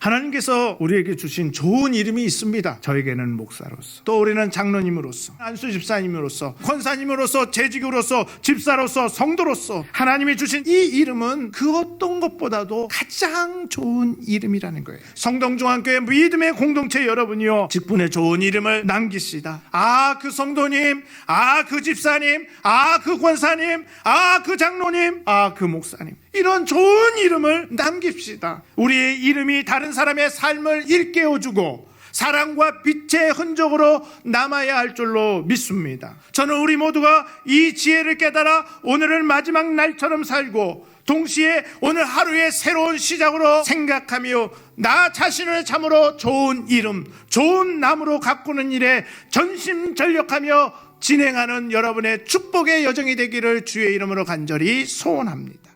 하나님께서 우리에게 주신 좋은 이름이 있습니다. 저에게는 목사로서, 또 우리는 장로님으로서, 안수 집사님으로서, 권사님으로서, 재직으로서, 집사로서, 성도로서 하나님이 주신 이 이름은 그 어떤 것보다도 가장 좋은 이름이라는 거예요. 성동중앙교회 믿음의 공동체 여러분이요, 직분의 좋은 이름을 남기시다. 아, 그 성도님, 아, 그 집사님, 아, 그 권사님, 아, 그 장로님, 아, 그 목사님. 이런 좋은 이름을 남깁시다. 우리의 이름이 다른 사람의 삶을 일깨워주고 사랑과 빛의 흔적으로 남아야 할 줄로 믿습니다. 저는 우리 모두가 이 지혜를 깨달아 오늘을 마지막 날처럼 살고 동시에 오늘 하루의 새로운 시작으로 생각하며 나 자신을 참으로 좋은 이름, 좋은 나무로 가꾸는 일에 전심전력하며 진행하는 여러분의 축복의 여정이 되기를 주의 이름으로 간절히 소원합니다.